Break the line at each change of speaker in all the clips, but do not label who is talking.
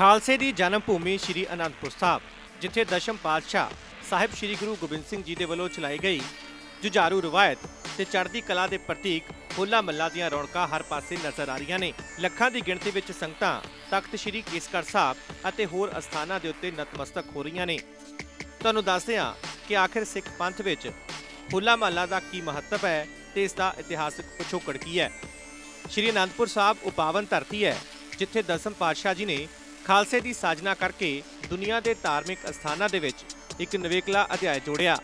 ਖਾਲਸੇ ਦੀ ਜਨਮ ਭੂਮੀ ਸ੍ਰੀ ਅਨੰਦਪੁਰ ਸਾਹਿਬ, ਜਿੱਥੇ ਦਸ਼ਮ ਪਾਤਸ਼ਾਹ ਸਾਹਿਬ ਸ੍ਰੀ ਗੁਰੂ ਗੋਬਿੰਦ ਸਿੰਘ ਜੀ ਦੇ ਵੱਲੋਂ ਚਲਾਈ ਗਈ ਜੁਝਾਰੂ ਰਵਾਇਤ ਤੇ ਚੜ੍ਹਦੀ ਕਲਾ ਦੇ ਪ੍ਰਤੀਕ ਹੋਲਾ ਮੱਲਾ ਦੀਆਂ ਰੌਣਕਾਂ ਹਰ ਪਾਸੇ ਨਜ਼ਰ ਆ ਰਹੀਆਂ ਨੇ। ਲੱਖਾਂ ਦੀ ਗਿਣਤੀ ਵਿੱਚ ਸੰਗਤਾਂ ਤਖਤ ਸ੍ਰੀ ਕੇਸਗੜ੍ਹ ਸਾਹਿਬ ਅਤੇ ਹੋਰ ਅਸਥਾਨਾਂ ਦੇ ਉੱਤੇ ਨਤਮਸਤਕ ਹੋ ਰਹੀਆਂ ਨੇ। ਤੁਹਾਨੂੰ ਦੱਸਦੇ ਹਾਂ ਕਿ ਆਖਿਰ ਸਿੱਖ ਪੰਥ ਵਿੱਚ ਹੋਲਾ ਮਹੱਲਾ ਦਾ ਕੀ ਮਹੱਤਵ ਹੈ ਤੇ ਇਸ ਦਾ ਇਤਿਹਾਸਕ ਪਿਛੋਕੜ ਕੀ ਹੈ। ਸ਼੍ਰੀ ਅਨੰਦਪੁਰ ਸਾਹਿਬ ਉਹ ਪਾਵਨ ਧਰਤੀ ਹੈ, ਜਿੱਥੇ ਦਸਮ ਪਾਤਸ਼ਾਹ ਜੀ ਨੇ ਖਾਲਸੇ ਦੀ ਸਾਜਨਾ ਕਰਕੇ ਦੁਨੀਆ ਦੇ ਧਾਰਮਿਕ ਅਸਥਾਨਾਂ ਦੇ ਵਿੱਚ ਇੱਕ ਨਵੇਕਲਾ ਅਧਿਆਇ ਜੋੜਿਆ।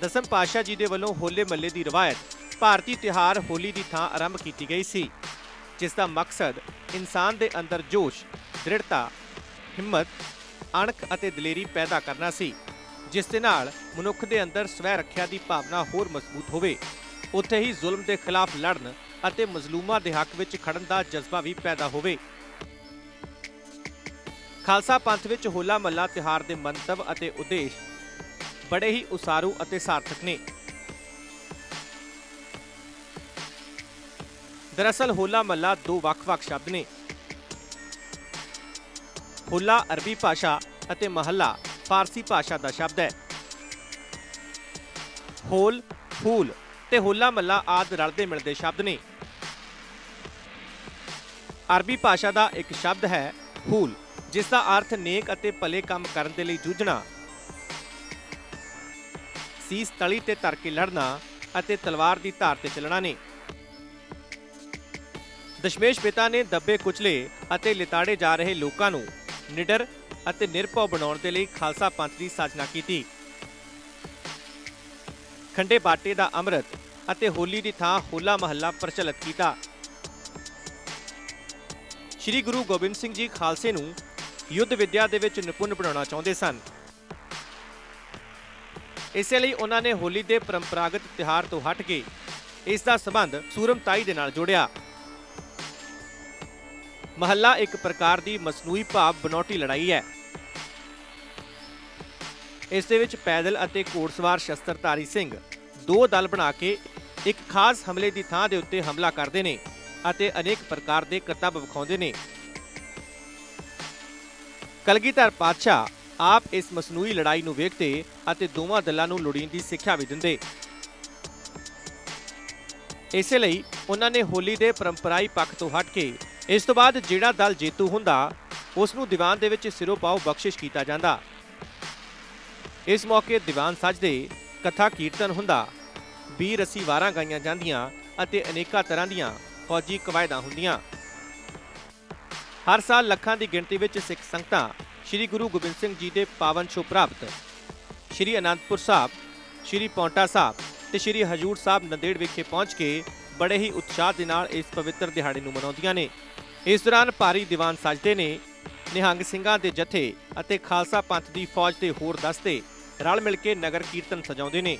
ਦਸਮ ਪਾਤਸ਼ਾਹ ਜੀ ਦੇ ਵੱਲੋਂ ਹੋਲੇ ਮੱਲੇ ਦੀ ਰਵਾਇਤ ਭਾਰਤੀ ਤਿਉਹਾਰ ਹੋਲੀ ਦੀ ਥਾਂ ਆਰੰਭ ਕੀਤੀ ਗਈ ਸੀ, ਜਿਸ ਦਾ ਮਕਸਦ ਇਨਸਾਨ ਦੇ ਅੰਦਰ ਜੋਸ਼, ਦ੍ਰਿੜਤਾ, ਹਿੰਮਤ, ਅਣਖ ਅਤੇ ਦਲੇਰੀ ਪੈਦਾ ਕਰਨਾ ਸੀ, ਜਿਸ ਦੇ ਨਾਲ ਮਨੁੱਖ ਦੇ ਅੰਦਰ ਸਵੈ ਰੱਖਿਆ ਦੀ ਭਾਵਨਾ ਹੋਰ ਮਜ਼ਬੂਤ ਹੋਵੇ। ਉੱਥੇ ਹੀ ਜ਼ੁਲਮ ਦੇ ਖਿਲਾਫ ਲੜਨ ਅਤੇ ਮਜ਼ਲੂਮਾਂ ਦੇ ਹੱਕ ਵਿੱਚ ਖੜਨ ਦਾ ਜਜ਼ਬਾ ਵੀ ਪੈਦਾ ਹੋਵੇ। ਖਾਲਸਾ ਪੰਥ ਵਿੱਚ ਹੋਲਾ ਮਹੱਲਾ, ਤਿਉਹਾਰ ਦੇ ਮੰਤਵ ਅਤੇ ਉਦੇਸ਼ ਬੜੇ ਹੀ ਉਸਾਰੂ ਅਤੇ ਸਾਰਥਕ ਨੇ। ਦਰਅਸਲ ਹੋਲਾ ਮਹੱਲਾ ਦੋ ਵੱਖ-ਵੱਖ ਸ਼ਬਦ ਨੇ। ਹੋਲਾ ਅਰਬੀ ਭਾਸ਼ਾ ਅਤੇ ਮਹੱਲਾ ਫਾਰਸੀ ਭਾਸ਼ਾ ਦਾ ਸ਼ਬਦ ਹੈ। ਹੋਲ, ਫੂਲ ਤੇ ਹੋਲਾ ਮਹੱਲਾ ਆਦ ਰਲਦੇ ਮਿਲਦੇ ਸ਼ਬਦ ਨੇ। ਅਰਬੀ ਭਾਸ਼ਾ ਦਾ ਇੱਕ ਸ਼ਬਦ ਹੈ, ਫੂਲ। ਜਿਸ ਦਾ ਅਰਥ ਨੇਕ ਅਤੇ ਭਲੇ ਕੰਮ ਕਰਨ ਦੇ ਲਈ ਜੂਝਣਾ, ਸੀਸ ਤਲੀ ਤੇ ਧਰ ਕੇ ਲੜਨਾ ਅਤੇ ਤਲਵਾਰ ਦੀ ਧਾਰ ਤੇ ਚੱਲਣਾ ਨੇ। ਦਸ਼ਮੇਸ਼ ਪਿਤਾ ਨੇ ਦੱਬੇ ਕੁਚਲੇ ਅਤੇ ਲਿਤਾੜੇ ਜਾ ਰਹੇ ਲੋਕਾਂ ਨੂੰ ਨਿਡਰ ਅਤੇ ਨਿਰਭਉ ਬਣਾਉਣ ਦੇ ਲਈ ਖਾਲਸਾ ਪੰਥ ਦੀ ਸਾਜਨਾ ਕੀਤੀ। ਖੰਡੇ ਬਾਟੇ ਦਾ ਅੰਮ੍ਰਿਤ ਅਤੇ ਹੋਲੀ ਦੀ ਥਾਂ ਹੋਲਾ ਮਹੱਲਾ ਪ੍ਰਚਲਿਤ ਕੀਤਾ। ਸ਼੍ਰੀ ਗੁਰੂ ਗੋਬਿੰਦ ਸਿੰਘ ਜੀ ਖਾਲਸੇ ਨੂੰ ਯੁੱਧ ਵਿਦਿਆ ਦੇ ਵਿੱਚ ਨਿਪੁੰਨ ਬਣਾਉਣਾ ਚਾਹੁੰਦੇ ਸਨ। ਇਸੇ ਲਈ ਉਹਨਾਂ ਨੇ ਹੋਲੀ ਦੇ ਪਰੰਪਰਾਗਤ ਤਿਉਹਾਰ ਤੋਂ ਹਟ ਕੇ ਇਸ ਦਾ ਸੰਬੰਧ ਸੂਰਮਤਾਈ ਦੇ ਨਾਲ ਜੋੜਿਆ। ਮਹੱਲਾ ਇੱਕ ਪ੍ਰਕਾਰ ਦੀ ਮਸਨੂਈ ਭਾਵ ਬਨੌਟੀ ਲੜਾਈ ਹੈ। ਇਸ ਦੇ ਵਿੱਚ ਪੈਦਲ ਅਤੇ ਘੋੜਸਵਾਰ ਸ਼ਸਤਰਧਾਰੀ ਸਿੰਘ ਦੋ ਦਲ ਬਣਾ ਕੇ ਇੱਕ ਖਾਸ ਹਮਲੇ ਦੀ ਥਾਂ ਦੇ ਉੱਤੇ ਹਮਲਾ ਕਰਦੇ ਨੇ ਅਤੇ ਅਨੇਕ ਪ੍ਰਕਾਰ ਦੇ ਕਰਤੱਵ ਵਿਖਾਉਂਦੇ ਨੇ। ਕਲਗੀਧਰ ਪਾਤਸ਼ਾਹ ਆਪ ਇਸ ਮਸਨੂਈ ਲੜਾਈ ਨੂੰ ਵੇਖਦੇ ਅਤੇ ਦੋਵਾਂ ਦਲਾਂ ਨੂੰ ਲੋੜੀਂਦੀ ਸਿੱਖਿਆ ਵੀ ਦਿੰਦੇ। ਇਸੇ ਲਈ ਉਹਨਾਂ ਨੇ ਹੋਲੀ ਦੇ ਪਰੰਪਰਾਈ ਪੱਖ ਤੋਂ ਹਟ ਕੇ ਇਸ ਤੋਂ ਬਾਅਦ ਜਿਹੜਾ ਦਲ ਜੇਤੂ ਹੁੰਦਾ, ਉਸ ਨੂੰ ਦੀਵਾਨ ਦੇ ਵਿੱਚ ਸਿਰੋਂ ਪਾਉ ਬਖਸ਼ਿਸ਼ ਕੀਤਾ ਜਾਂਦਾ। ਇਸ ਮੌਕੇ ਦੀਵਾਨ ਸਜਦੇ ਕਥਾ ਕੀਰਤਨ ਹੁੰਦਾ। ਵੀਰ ਅਸੀਂ ਵਾਰਾਂ ਗਾਈਆਂ ਜਾਂਦੀਆਂ ਅਤੇ ਅਨੇਕਾਂ ਤਰ੍ਹਾਂ ਦੀਆਂ ਫੌਜੀ ਕਵਾਇਦਾਂ ਹੁੰਦੀਆਂ। ਹਰ ਸਾਲ ਲੱਖਾਂ ਦੀ ਗਿਣਤੀ ਵਿੱਚ ਸਿੱਖ ਸੰਗਤਾਂ ਸ੍ਰੀ ਗੁਰੂ ਗੋਬਿੰਦ ਸਿੰਘ ਜੀ ਦੇ ਪਾਵਨ ਸ਼ੋ ਪ੍ਰਾਪਤ। ਸ੍ਰੀ ਅਨੰਦਪੁਰ ਸਾਹਿਬ, ਸ੍ਰੀ ਪੌਂਟਾ ਸਾਹਿਬ ਤੇ ਸ੍ਰੀ ਹਜੂਰ ਸਾਹਿਬ ਨੰਦੇੜ ਵਿਖੇ ਪਹੁੰਚ ਕੇ ਬੜੇ ਹੀ ਉਤਸ਼ਾਹ ਦੇ ਨਾਲ ਇਸ ਪਵਿੱਤਰ ਦਿਹਾੜੇ ਨੂੰ ਮਨਾਉਂਦੀਆਂ ਨੇ। ਇਸ ਦੌਰਾਨ ਭਾਰੀ ਦੀਵਾਨ ਸਜਦੇ ਨੇ, ਨਿਹੰਗ ਸਿੰਘਾਂ ਦੇ ਜਥੇ ਅਤੇ ਖਾਲਸਾ ਪੰਥ ਦੀ ਫੌਜ ਤੇ ਹੋਰ ਦਸਤੇ ਰਲ ਮਿਲ ਕੇ ਨਗਰ ਕੀਰਤਨ ਸਜਾਉਂਦੇ ਨੇ।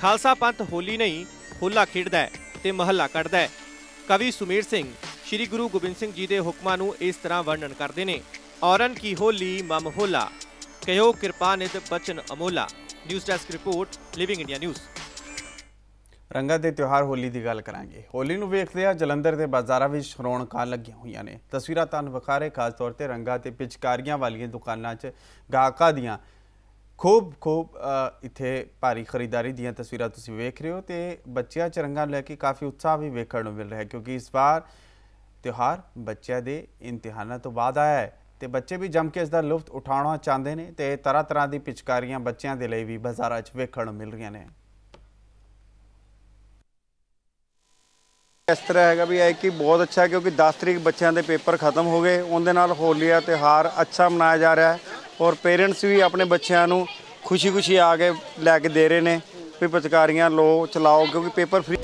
ਖਾਲਸਾ ਪੰਥ ਹੋਲੀ ਨਹੀਂ, ਹੋਲਾ ਖੇਡਦਾ ਹੈ ਤੇ ਮਹੱਲਾ ਕੱਢਦਾ ਕਵੀ ਸੁਮੇਰ ਸਿੰਘ ਸ੍ਰੀ ਗੁਰੂ ਗੋਬਿੰਦ ਸਿੰਘ ਜੀ ਦੇ ਹੁਕਮਾਂ ਨੂੰ ਇਸ ਤਰ੍ਹਾਂ ਵਰਣਨ ਕਰਦੇ ਨੇ ਔਰਨ ਕੀ ਹੋਲੀ ਮਮ ਕਹਿਓ ਕਿਰਪਾ ਨਿਤ ਬਚਨ ਅਮੋਲਾ news desk report living India news
ਰੰਗਾਂ ਦੇ ਤਿਉਹਾਰ ਹੋਲੀ ਦੀ ਗੱਲ ਕਰਾਂਗੇ। ਹੋਲੀ ਨੂੰ ਵੇਖਦੇ ਆ ਜਲੰਧਰ ਦੇ ਬਾਜ਼ਾਰਾਂ ਵਿੱਚ ਰੌਣਕਾਂ ਲੱਗੀਆਂ ਹੋਈਆਂ ਨੇ। ਤਸਵੀਰਾਂ ਤੁਹਾਨੂੰ ਵਿਖਾ ਖਾਸ ਤੌਰ ਤੇ ਰੰਗਾਂ ਤੇ ਪਿਚਕਾਰੀਆਂ ਵਾਲੀਆਂ ਦੁਕਾਨਾਂ 'ਚ ਗਾਹਕਾਂ ਦੀਆਂ ਖੂਬ ਖੂਬ ਅ, ਇੱਥੇ ਭਾਰੀ ਖਰੀਦਦਾਰੀ ਦੀਆਂ ਤਸਵੀਰਾਂ ਤੁਸੀਂ ਵੇਖ ਰਹੇ ਹੋ ਤੇ ਬੱਚਿਆਂ 'ਚ ਰੰਗਾਂ ਲੈ ਕੇ ਕਾਫੀ ਉਤਸ਼ਾਹ ਵੀ ਵੇਖਣ ਨੂੰ ਮਿਲ ਰਿਹਾ ਕਿਉਂਕਿ ਇਸ ਵਾਰ ਤਿਉਹਾਰ ਬੱਚਿਆਂ ਦੇ ਇਮਤਿਹਾਨਾਂ ਤੋਂ ਬਾਅਦ ਆਇਆ ਹੈ ਤੇ ਬੱਚੇ ਵੀ ਜੰਮ ਕੇ ਇਸ ਦਾ ਲੁਫਤ ਉਠਾਉਣਾ ਚਾਹੁੰਦੇ ਨੇ ਤੇ ਤਰ੍ਹਾਂ ਤਰ੍ਹਾਂ ਦੀ ਪਿਚਕਾਰੀਆਂ ਬੱਚਿਆਂ ਦੇ ਲਈ ਵੀ ਬਾਜ਼ਾਰਾਂ 'ਚ ਵੇਖਣ ਨੂੰ ਮਿਲ ਰਹੀਆਂ ਨੇ।
ਇਸ ਤਰ੍ਹਾਂ ਹੈਗਾ ਵੀ ਇਹ ਕਿ ਬਹੁਤ ਅੱਛਾ ਕਿਉਂਕਿ 10 ਤਰੀਕ ਬੱਚਿਆਂ ਦੇ ਪੇਪਰ ਖਤਮ ਹੋ ਗਏ, ਉਹਦੇ ਨਾਲ ਹੋਲੀ ਦਾ ਤਿਉਹਾਰ ਅੱਛਾ ਮਨਾਇਆ ਜਾ ਰਿਹਾ ਹੈ ਔਰ ਪੇਰੈਂਟਸ ਵੀ ਆਪਣੇ ਬੱਚਿਆਂ ਨੂੰ ਖੁਸ਼ੀ-ਖੁਸ਼ੀ ਆ ਕੇ ਲੈ ਕੇ ਦੇ ਰਹੇ ਨੇ ਵੀ ਪਿਚਕਾਰੀਆਂ ਲੋ ਚਲਾਓ ਕਿਉਂਕਿ ਪੇਪਰ ਫ੍ਰੀ